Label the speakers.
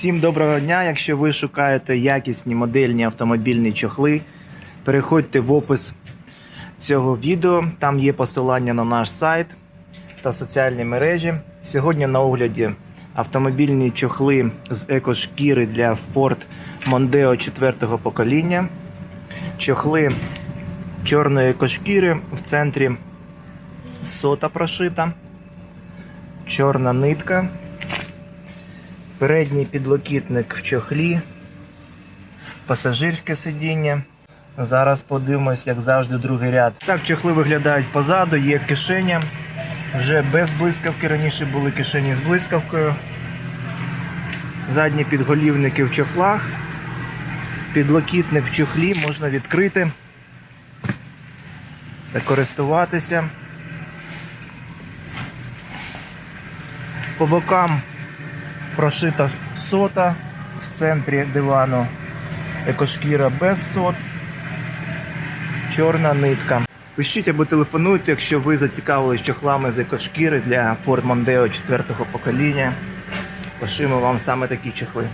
Speaker 1: Всім доброго дня! Якщо ви шукаєте якісні модельні автомобільні чохли, переходьте в опис цього відео. Там є посилання на наш сайт та соціальні мережі. Сьогодні на огляді автомобільні чохли з екошкіри для Ford Mondeo 4 покоління. Чохли чорної екошкіри в центрі сота прошита, чорна нитка. Передній підлокітник в чохлі, пасажирське сидіння. Зараз подивимось, як завжди, другий ряд. Так, чохли виглядають позаду, є кишеня. Вже без блискавки. Раніше були кишені з блискавкою. Задні підголівники в чохлах. Підлокітник в чохлі можна відкрити та користуватися. По бокам прошита сота в центрі дивану, екошкіра без сот, чорна нитка. Пишіть або телефонуйте, якщо ви зацікавились чохлами з екошкіри для Ford Mondeo 4 покоління. Пошимо вам саме такі чохли.